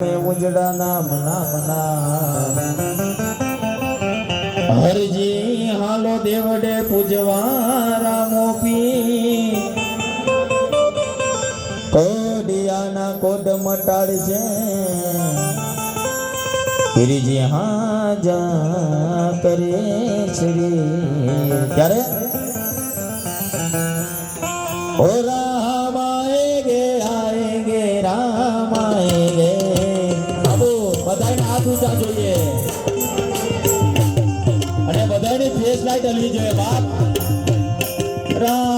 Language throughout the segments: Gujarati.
उजड़ा नाम नामना हर जी हालो देवडे पूजवा रामो पी। कोडिया ना कोड मटाड़ जे। श्री जी हाँ जा करे श्री। करे ओरा ચલી જય બાપ રામ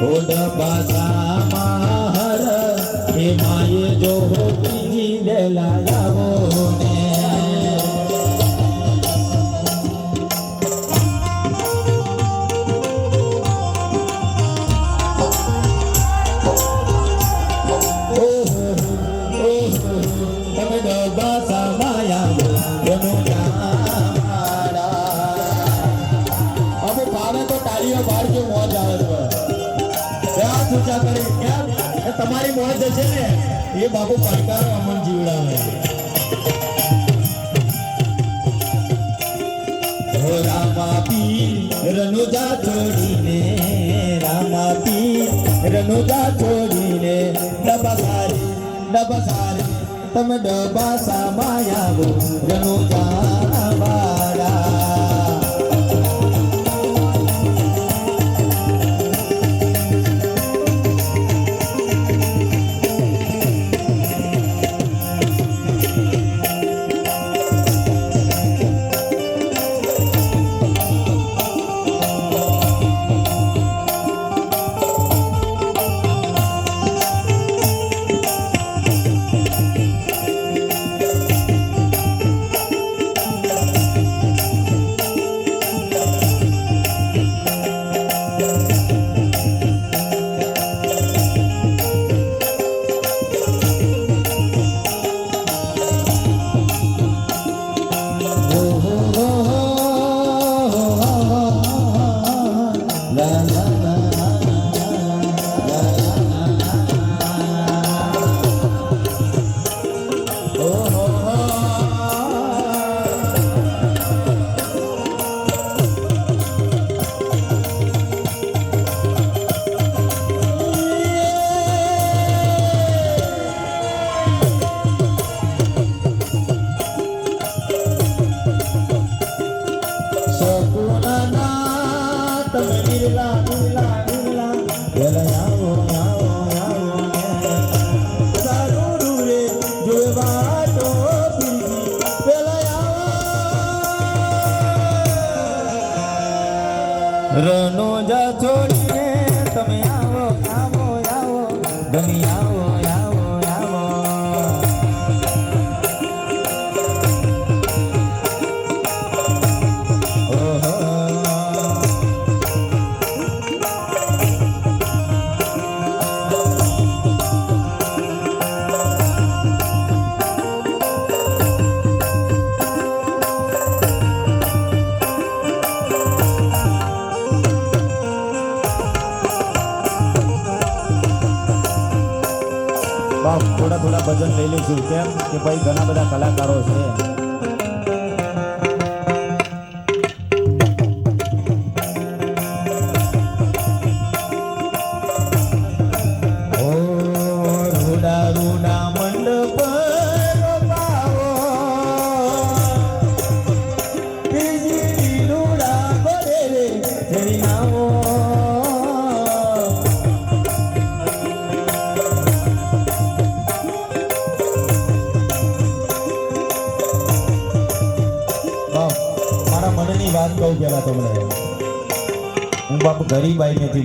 ઢોલ બાજામાં હર હે માએ જો હોતીજી ને લાયાવો ને તમારી મોજ છે ને, એ બાપુ પડકારો અમન જીવડાવે. રામાપી રનુજા છોડીને, રામાપી રનુજા છોડીને ડબસારી ડબસારી તમે ડબાસા માયા રનુજા દુનિયા લઈ લઈશું કેમ કે ભાઈ ઘણા બધા કલાકારો છે.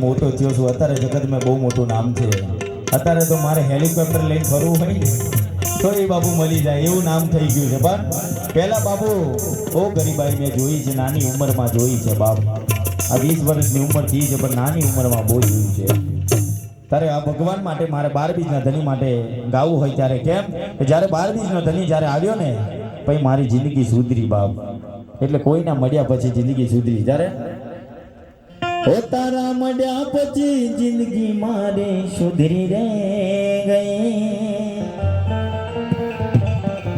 મોટો થયો છું. અત્યારે જગતમાં બહુ મોટું નામ છે અત્યારે તો મારે હેલિકોપ્ટર લઈને ફરવું હોય ને, તો એ બાપુ મળી જાય. એવું નામ થઈ ગયું છે. પણ પહેલા બાપુ બહુ ગરીબાઈ મેં જોઈ છે. નાની ઉંમરમાં જોઈ છે બાપ. આ વીસ વર્ષની ઉંમર થઈ છે, પણ નાની ઉંમરમાં બહુ જોયું છે. ત્યારે આ ભગવાન માટે મારે બાર બીજના ધની માટે ગાવું હોય ત્યારે કેમ? કે જ્યારે બાર બીજનો ધની જ્યારે આવ્યો ને, પછી મારી જિંદગી સુધરી બાપ. એટલે કોઈના મળ્યા પછી જિંદગી સુધરી. જ્યારે હે તારા મળ્યા પછી જિંદગી મારે સુધરી રે ગઈ.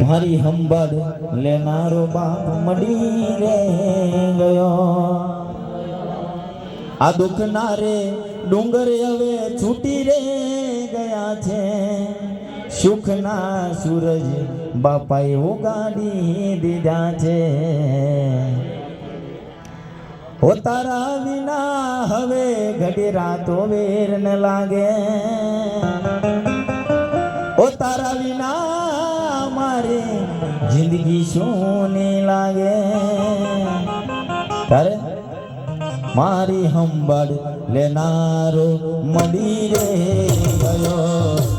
મારી હંબળ લેનારો બાપ મળી રે ગયો. આ દુઃખના રે ડુંગર હવે છૂટી રે ગયા છે. સુખના સૂરજ બાપાએ ઉગાડી દીધા છે. ઓ તારા વિના હવે ઘડી રાતો વેર ન લાગે. ઓ તારા વિના મારે જિંદગી શું ને લાગે. તારે મારી હંબળ લેનારો મળી રે ગયો.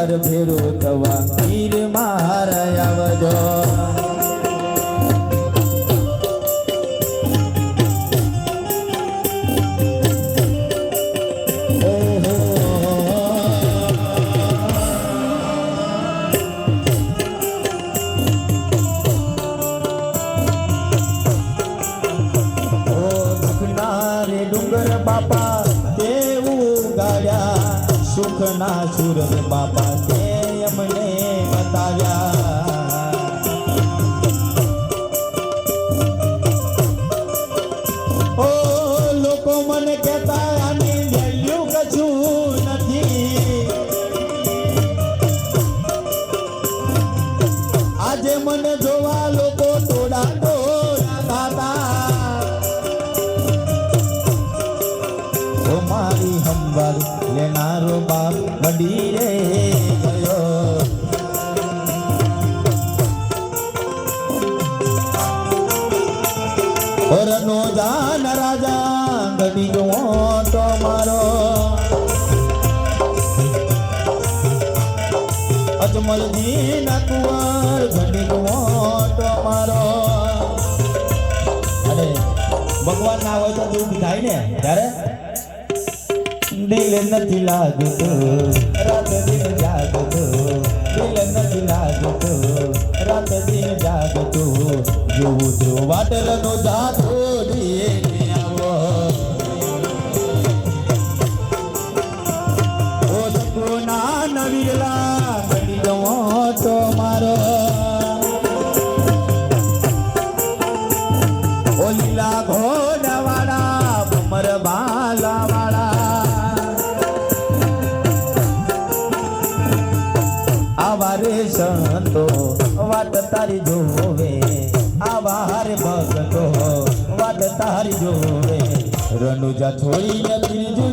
ઘડીક વાર ભેરો થવા વીર મારા આવજો ઓ દુખના રે ડુંગર બાપા તેવું ગાડ્યા સુખના સુરત બાપા લેનારો બાપ મળી રે ગયો રાજા ગડી જુઓ તો મારો. અજમલજી ના કુંવર ઘડી જુઓ તો મારો. અરે ભગવાન ના હોય તો દુઃખ થાય ને ત્યારે? દિલ નથી લાગતો, રાત દિન જાગતો, દિલ નથી લાગતો, રાત દિન જાગતો. જોવું જો વાટરનો જાતો આવા રે સંતો, વાત તારી જોવે. આવા હારે ભક્તો વાટ તારી જોવે. રણુજા છોડીને ત્રીજું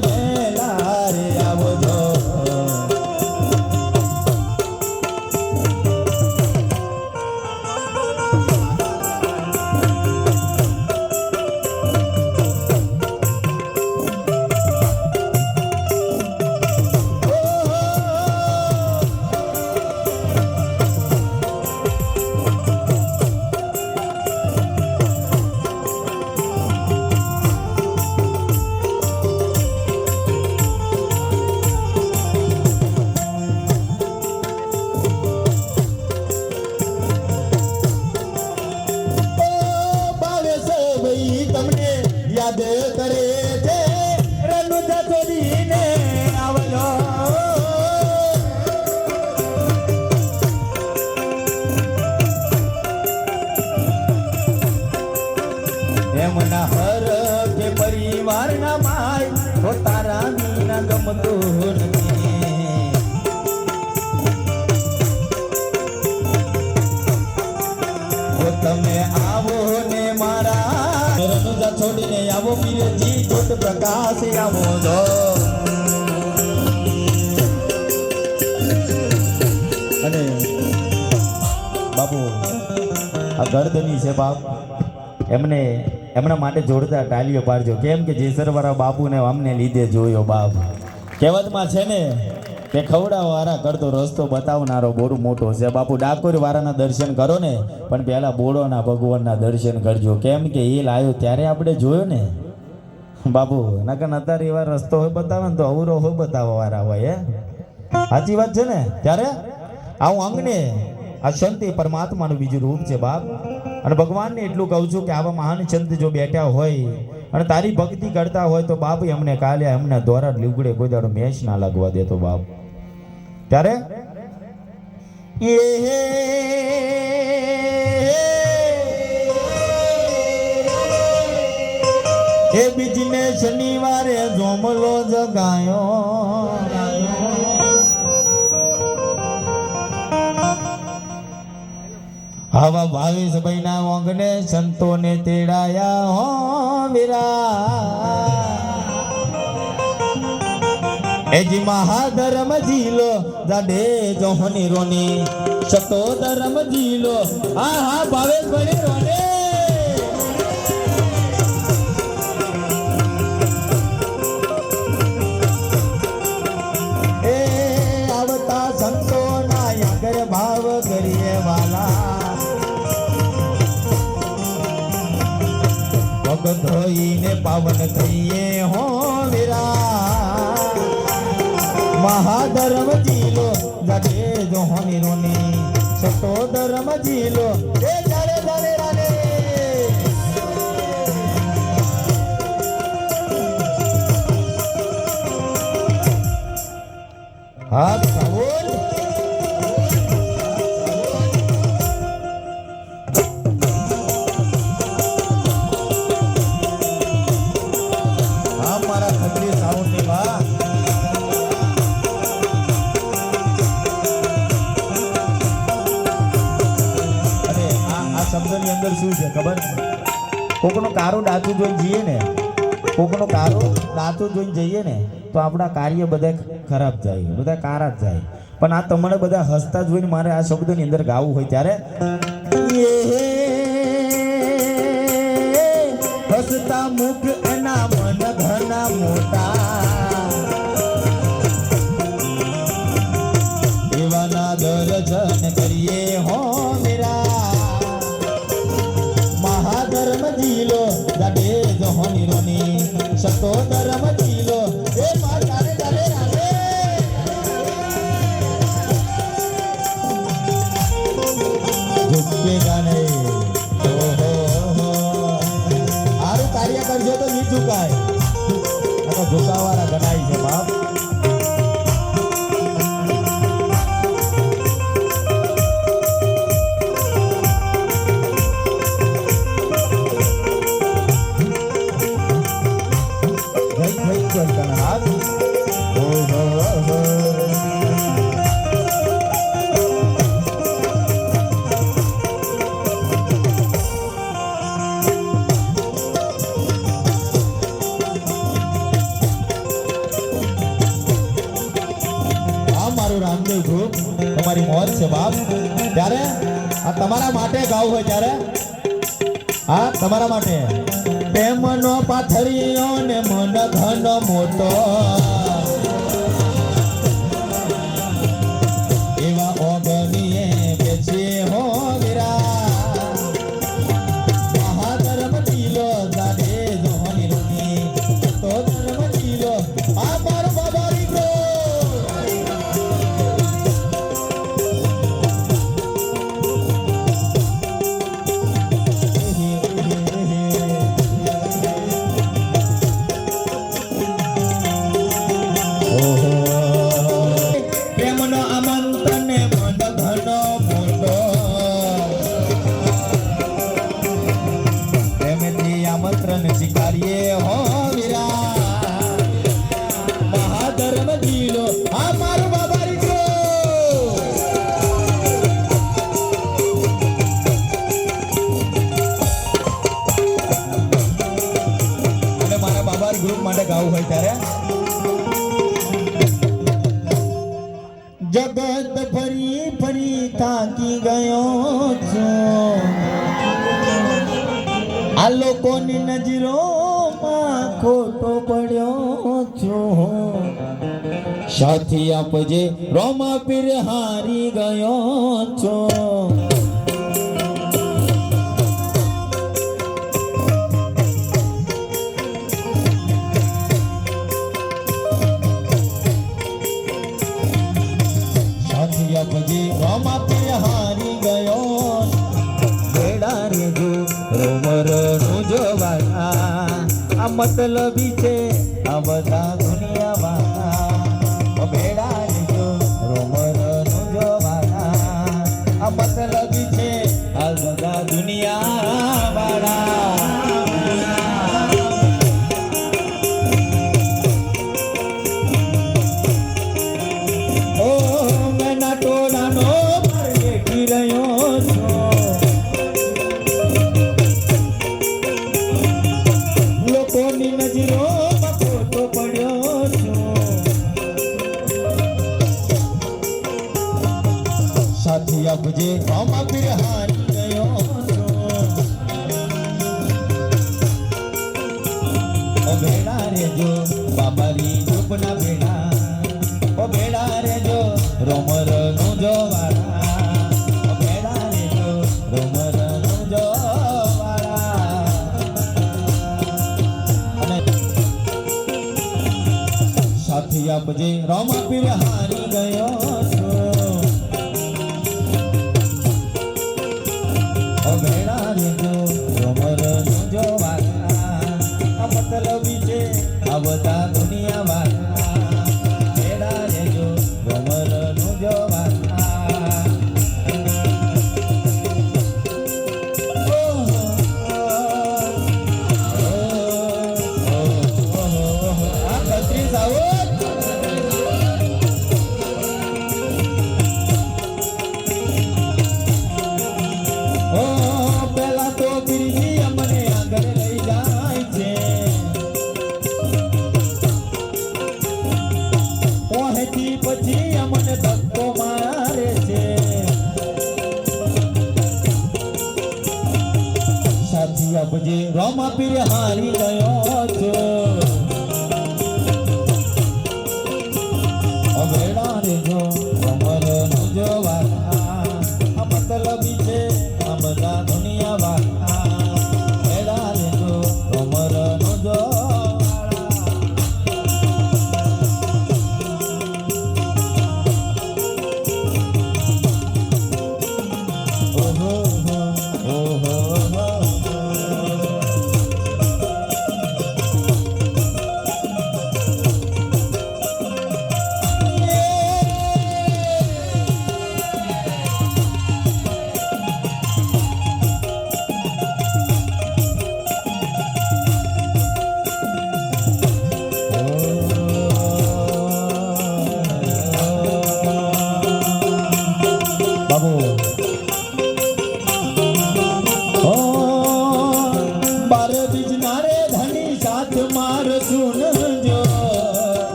છોડીને આવો પીરજી જ્યોત પ્રકાશ આવો દો અને બાપુ, આ ગરદની છે બાપ. એમને, એમના માટે જોડતા ટાલીઓ પાડજો. કેમ કે જેસરવાળા બાપુને અમને લીધે જોયો બાપ. કહેવતમાં છે ને કે ખવડાવવાળા કરતો રસ્તો બતાવનારો બોરું મોટો છે. બાપુ ડાકોર વાળાના દર્શન કરો ને, પણ પહેલા બોડોના ભગવાનના દર્શન કરજો. કેમ કે એ લાયો ત્યારે આપણે જોયો ને? બાપુ, નકર અત્યારે એવા રસ્તો હોય બતાવે ને તો અવરો હોય બતાવવા વાળા હોય, હે? સાચી વાત છે ને? ત્યારે આવું અંગને, આ સંત એ પરમાત્માનું બીજું રૂપ છે બાપ. અને ભગવાનને એટલું કહું છું કે આવા મહાન સંત જો બેઠા હોય, અને તારી ભક્તિ કરતા હોય તો બાપ એમને કાલે એમને દોરા લીગડે કોઈ દાડો મેચ ના લાગવા દેતો બાપ. ત્યારે? એ બીજને શનિવારે જોમલો જગાયો. આવા બાવીસ મહિના ઓંગને સંતોને તેડાયા હો વીરા એજી મહાધર્મ જીલો જાડે જોહની રોની. સતો ધર્મ જીલો હા હા, ભાવેશ ભાઈ રોને. એ આવતા સંતોના યાગર ભાવ કરીએ વાલા. ભગત ધોઈને પાવન થઈએ હો. મહાધર્મ જીલો જાડે જોહની રોની સતો ધર્મ જીલો એ જાડે જાડે રાને. હા સાવન અંદર શું છે? ખબર? કોકનો કારો ડાચું જોઈને જઈએ ને, કોકનો કારો ડાચું જોઈને જઈએ ને, તો આપણા કાર્ય બધા ખરાબ જાય, બધા કારા જ જાય. પણ આ તમને બધા હસતા જોઈને મારે આ શબ્દની અંદર ગાવું હોય ત્યારે, હસતા મુખ એના મન ઘણા મોટા સતો ધર્મ તમારી મોજ છે. બાપ ત્યારે આ તમારા માટે ગાવું હોય ત્યારે. હા, તમારા માટે. પ્રેમનો પાથરીઓ ને મન ધન મોટો ગ્રુપ માટે ગાવું હોય ત્યારે? જગત ફરી ફરી થાકી ગયો છો. આ લોકોની નજરોમાં ખોટો પડ્યો છો. સાથી આપજે રોમા પીર હારી ગયો છો. મતલબી છે આ સાથી આપજે આમાં પીર હારી ગયો છું ભેડા રેજો બાબારી ચૂપના ભેડા ઓ રેજો રોમરનું જોવાળા રેજો રોમરનું જોવાળા. અને સાથી આપજે રોમા ગયો આ બધા પછી અમને ધક્કો મારે છે. સાથી આપજે રોમા પીર હારી ગયો છો. અવેડા રેજો અમર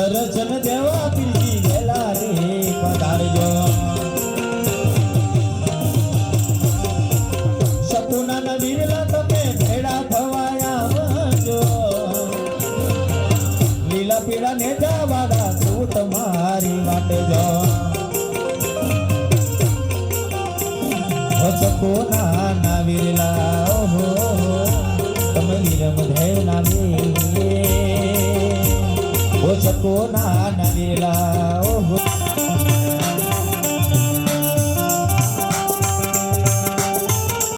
દર્શન દેવા પીજી વેલા રે, પધારજો. સપુના ના વીરલા તમે ભેડા થવાયા જો લીલા પીળા ને જવાડા તું તમારી વાટે જો. સપુના ના વીરલા ઓહો તમે નિરમ ધૈર નામે હસકો નાના વીરલા ઓહો